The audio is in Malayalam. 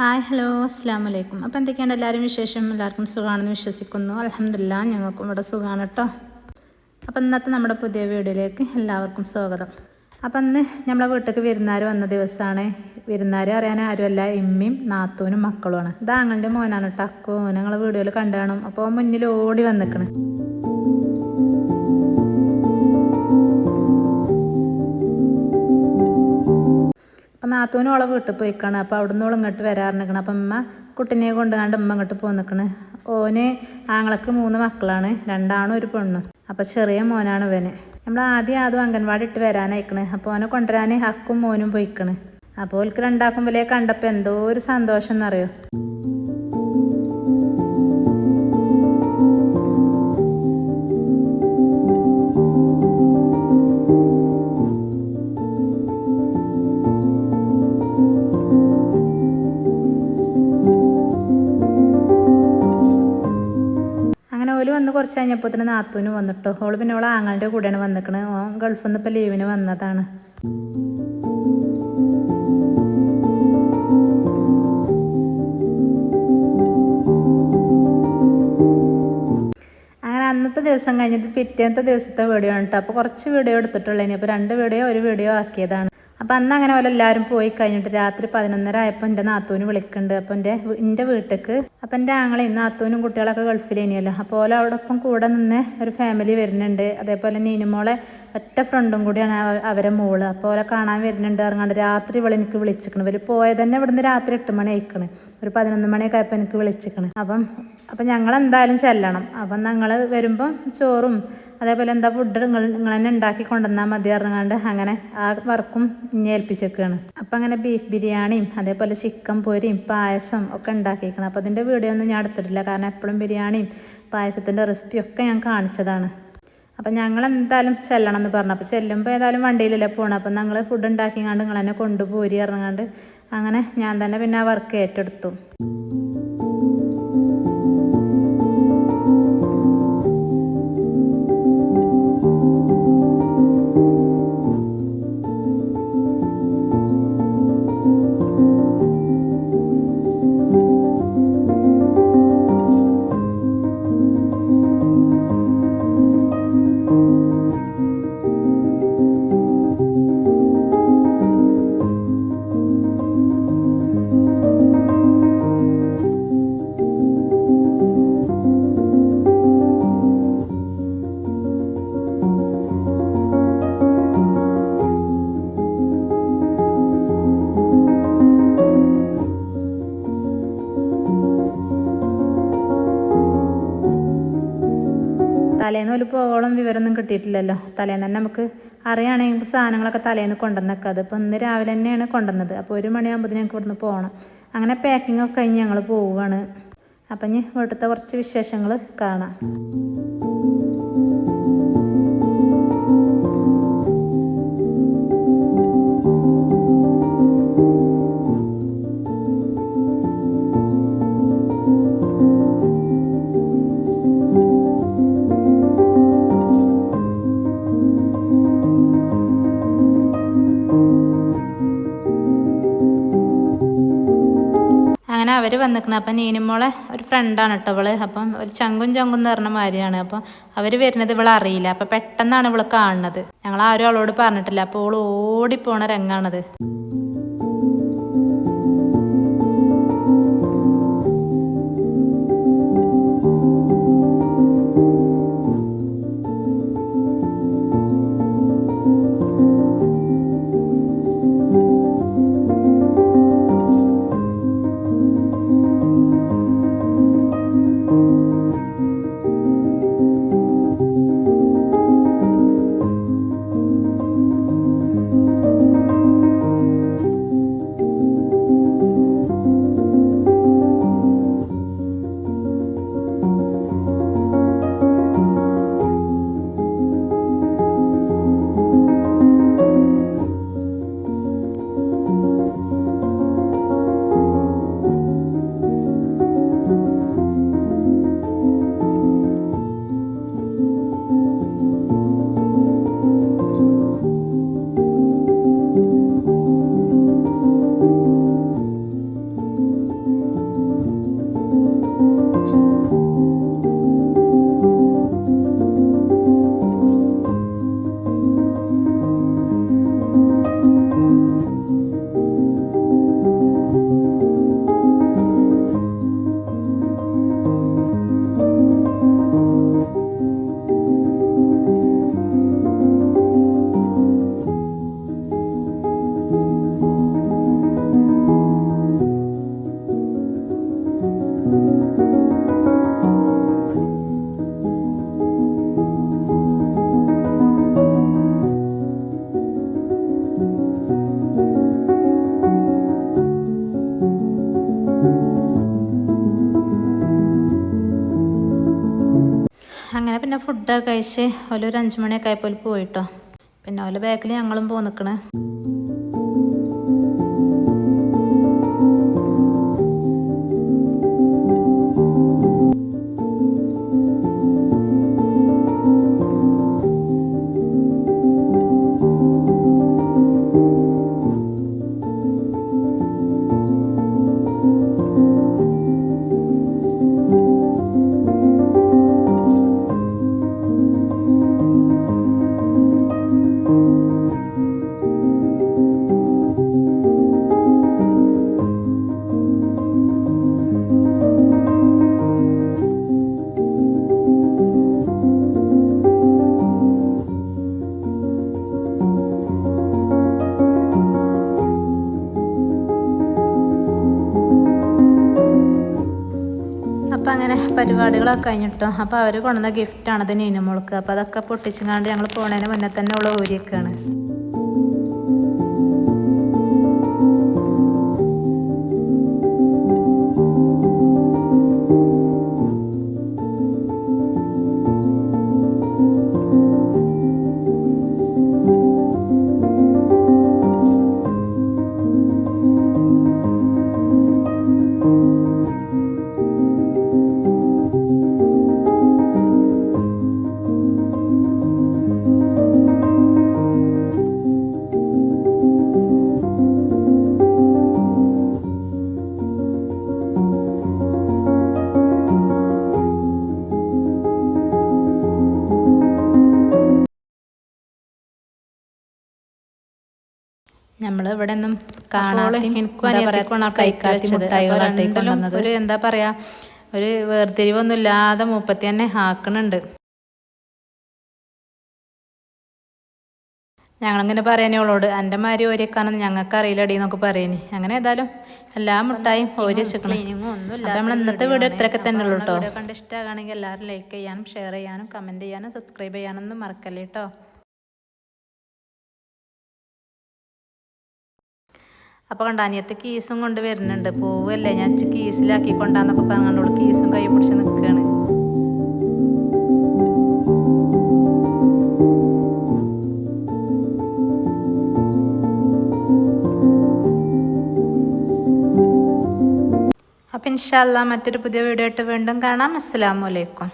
ഹായ് ഹലോ അസ്സാം വലൈക്കും അപ്പോൾ എന്തൊക്കെയാണ് എല്ലാവരും വിശേഷം? എല്ലാവർക്കും സുഖമാണെന്ന് വിശ്വസിക്കുന്നു. അലഹമില്ല ഞങ്ങൾക്കും ഇവിടെ സുഖമാണ് കേട്ടോ അപ്പോൾ ഇന്നത്തെ നമ്മുടെ പുതിയ വീഡിയോയിലേക്ക് എല്ലാവർക്കും സ്വാഗതം. അപ്പം ഇന്ന് നമ്മളെ വീട്ടിലേക്ക് വിരുന്നാർ വന്ന ദിവസമാണ് വിരുന്നാർ അറിയാൻ ആരുമല്ല ഇമ്മയും നാത്തൂനും മക്കളുമാണ്. ഇത് ആങ്ങളുടെ മോനാണ് കേട്ടോ അക്കു ഞങ്ങളെ വീഡിയോയിൽ കണ്ടു കാണും അപ്പോൾ മുന്നിൽ ഓടി വന്നിക്കണ്. അപ്പം നാത്തൂനും ഓളെ വീട്ടിൽ പോയിക്കാണ്. അപ്പോൾ അവിടുന്ന് ഓൾ ഇങ്ങോട്ട് വരാറിനിക്കണം അപ്പം അമ്മ കുട്ടിനെ കൊണ്ടുകാണ്ട് അമ്മ ഇങ്ങോട്ട് പോന്നിക്കണ്. ഓന് ആങ്ങളക്ക് മൂന്ന് മക്കളാണ്. രണ്ടാണും ഒരു പെണ്ണും. അപ്പോൾ ചെറിയ മോനാണ് ഇവന്. നമ്മൾ ആദ്യം ആദ്യം അംഗൻവാടി ഇട്ട് വരാനായിക്കണ്. അപ്പോൾ ഓനെ കൊണ്ടുവരാൻ ഹക്കും മോനും പോയിക്കണ്. അപ്പോൾ ഓൽക്ക് രണ്ടാക്കുമ്പോഴേ കണ്ടപ്പോൾ എന്തോ ഒരു സന്തോഷം എന്നറിയോ അങ്ങനെ ഓൽ വന്ന് കുറച്ച് കഴിഞ്ഞപ്പോൾ തന്നെ നാത്തൂന് വന്നിട്ടോ. ഓൾ പിന്നെ ഓളെ ആങ്ങളുടെ കൂടെയാണ് വന്നിക്കണ്. ഓ ഗൾഫിൽ നിന്ന് ഇപ്പോൾ ലീവിന് വന്നതാണ്. അങ്ങനെ അന്നത്തെ ദിവസം കഴിഞ്ഞത് പിറ്റേന്നത്തെ ദിവസത്തെ വീഡിയോ ആണ് കേട്ടോ അപ്പോൾ കുറച്ച് വീഡിയോ എടുത്തിട്ടുള്ളൂ ഇനി അപ്പോൾ രണ്ട് വീഡിയോ ഒരു വീഡിയോ ആക്കിയതാണ്. അപ്പം അന്ന് അങ്ങനെ പോലെ എല്ലാവരും പോയി കഴിഞ്ഞിട്ട് രാത്രി പതിനൊന്നര ആയപ്പോൾ എന്റെ നാത്തൂന് വിളിക്കുന്നുണ്ട് അപ്പോൾ എന്റെ എന്റെ വീട്ടിലേക്ക് അപ്പം എന്റെ ആങ്ങളെ നാത്തൂനും കുട്ടികളൊക്കെ ഗൾഫിലേനിയല്ലോ. അപ്പോൾ ഓല അവിടൊപ്പം കൂടെ നിന്ന് ഒരു ഫാമിലി വരുന്നുണ്ട്. അതേപോലെ നീനുമോളെ ഒറ്റ ഫ്രണ്ടും കൂടിയാണ് അവരെ മോൾ. അപ്പോൾ ഓലെ കാണാൻ വരുന്നുണ്ട് ഇറങ്ങാണ്ട് രാത്രി ഇവളെ എനിക്ക് വിളിച്ചിക്കണം. ഇവർ പോയത് തന്നെ ഇവിടുന്ന് രാത്രി എട്ട് മണി ആയിക്കണ്. ഒരു പതിനൊന്ന് മണിയൊക്കെ ആയപ്പോൾ എനിക്ക് വിളിച്ചിക്കണം. അപ്പം അപ്പം ഞങ്ങൾ എന്തായാലും ചെല്ലണം. അപ്പം ഞങ്ങൾ വരുമ്പം ചോറും അതേപോലെ എന്താ ഫുഡ് നിങ്ങൾ നിങ്ങൾ തന്നെ ഉണ്ടാക്കി കൊണ്ടുവന്നാൽ മതി ഇറങ്ങാണ്ട് അങ്ങനെ ആ വർക്കും ഇനി ഏൽപ്പിച്ചേക്കാണ്. അപ്പം അങ്ങനെ ബീഫ് ബിരിയാണിയും അതേപോലെ ചിക്കൻ പൊരിയും പായസം ഒക്കെ ഉണ്ടാക്കിയിരിക്കണം അപ്പോൾ അതിന്റെ വീഡിയോ ഒന്നും ഞാൻ എടുത്തിട്ടില്ല. കാരണം എപ്പോഴും ബിരിയാണിയും പായസത്തിന്റെ റെസിപ്പി ഒക്കെ ഞാൻ കാണിച്ചതാണ്. അപ്പം ഞങ്ങൾ എന്തായാലും ചെല്ലണം എന്ന് പറഞ്ഞു. അപ്പോൾ ചെല്ലുമ്പോൾ ഏതായാലും വണ്ടിയിലല്ലേ പോകണം അപ്പം ഞങ്ങൾ ഫുഡ് ഉണ്ടാക്കിങ്ങാണ്ട് നിങ്ങൾ തന്നെ കൊണ്ടുപോരി ഇറങ്ങാണ്ട് അങ്ങനെ ഞാൻ തന്നെ പിന്നെ ആ വർക്ക് ഏറ്റെടുത്തു. തലേന്ന് ഒരു പോകോളം വിവരമൊന്നും കിട്ടിയിട്ടില്ലല്ലോ. തലേന്ന് തന്നെ നമുക്ക് അറിയുകയാണെങ്കിൽ സാധനങ്ങളൊക്കെ തലേന്ന് കൊണ്ടുവന്നേക്കാം. അപ്പോൾ ഇന്ന് രാവിലെ തന്നെയാണ് കൊണ്ടുവന്നത്. അപ്പോൾ ഒരു മണിയാകുമ്പോൾ ഞങ്ങൾക്ക് ഇവിടുന്ന് പോകണം അങ്ങനെ പാക്കിംഗ് ഒക്കെ കഴിഞ്ഞ് ഞങ്ങൾ പോവുകയാണ് അപ്പം ഇനി വീട്ടിലത്തെ കുറച്ച് വിശേഷങ്ങൾ കാണാം. അങ്ങനെ അവർ വന്നിക്കണം. അപ്പം നീനുമോളെ ഒരു ഫ്രണ്ടാണ് കേട്ടോ ഇവൾ. അപ്പം ഒരു ചങ്കും ചങ്കും എന്ന് പറഞ്ഞ മാതിരിയാണ്. അപ്പം അവർ വരുന്നത് ഇവളെ അറിയില്ല. അപ്പം പെട്ടെന്നാണ് ഇവൾ കാണുന്നത്. ഞങ്ങൾ ആരും അവളോട് പറഞ്ഞിട്ടില്ല. അപ്പോൾ ഓൾ ഓടിപ്പോണ രംഗാണത്. ഫുഡൊക്കെ കഴിച്ച് ഓല ഒരു അഞ്ച് മണിയൊക്കെ ആയപ്പോൾ പോയിട്ടോ. പിന്നെ ഓല ബാക്കിൽ ഞങ്ങളും പോ നിൽക്കണേ അങ്ങനെ പരിപാടികളൊക്കെ കഴിഞ്ഞിട്ടോ. അപ്പോൾ അവർ കൊണ്ടുവന്ന ഗിഫ്റ്റാണ് അത് നീനുമോൾക്ക്. അപ്പോൾ അതൊക്കെ പൊട്ടിച്ചുങ്ങാണ്ട് ഞങ്ങൾ പോണതിന് മുന്നേ തന്നെ ഉള്ള ഊരിയൊക്കെയാണ്. നമ്മൾ ഇവിടെ ഒന്നും കാണാതെ ഒരു എന്താ പറയാ ഒരു വേർതിരിവൊന്നും ഇല്ലാതെ മൂപ്പത്തി തന്നെ ആക്കണുണ്ട്. ഞങ്ങളിങ്ങനെ പറയാനേ ഉള്ളോട് എന്റെ മാതിരി ഓരിയൊക്കെയാണെന്ന് ഞങ്ങൾക്ക് അറിയില്ലടി എന്നൊക്കെ പറയണി. അങ്ങനെ ഏതായാലും എല്ലാ മുട്ടായും ഓരി വെച്ചിക്കണം. നമ്മൾ ഇന്നത്തെ വീഡിയോ ഇത്രയൊക്കെ തന്നെ ഉള്ളൂ കേട്ടോ കണ്ട് ഇഷ്ടമാണെങ്കിൽ എല്ലാവരും ലൈക്ക് ചെയ്യാനും ഷെയർ ചെയ്യാനും കമന്റ് ചെയ്യാനും സബ്സ്ക്രൈബ് ചെയ്യാനൊന്നും മറക്കല്ലേ കേട്ടോ അപ്പോൾ കണ്ട അനിയത്ത് കീസും കൊണ്ട് വരുന്നുണ്ട്. പോവല്ലേ ഞാൻ കീസിലാക്കി കൊണ്ടാന്നൊക്കെ പറഞ്ഞോളൂ കീസും കൈ പിടിച്ച് നിൽക്കുകയാണ് അപ്പം ഇൻഷാല്ല മറ്റൊരു പുതിയ വീഡിയോ ആയിട്ട് വീണ്ടും കാണാം. അസ്സാം വലൈക്കും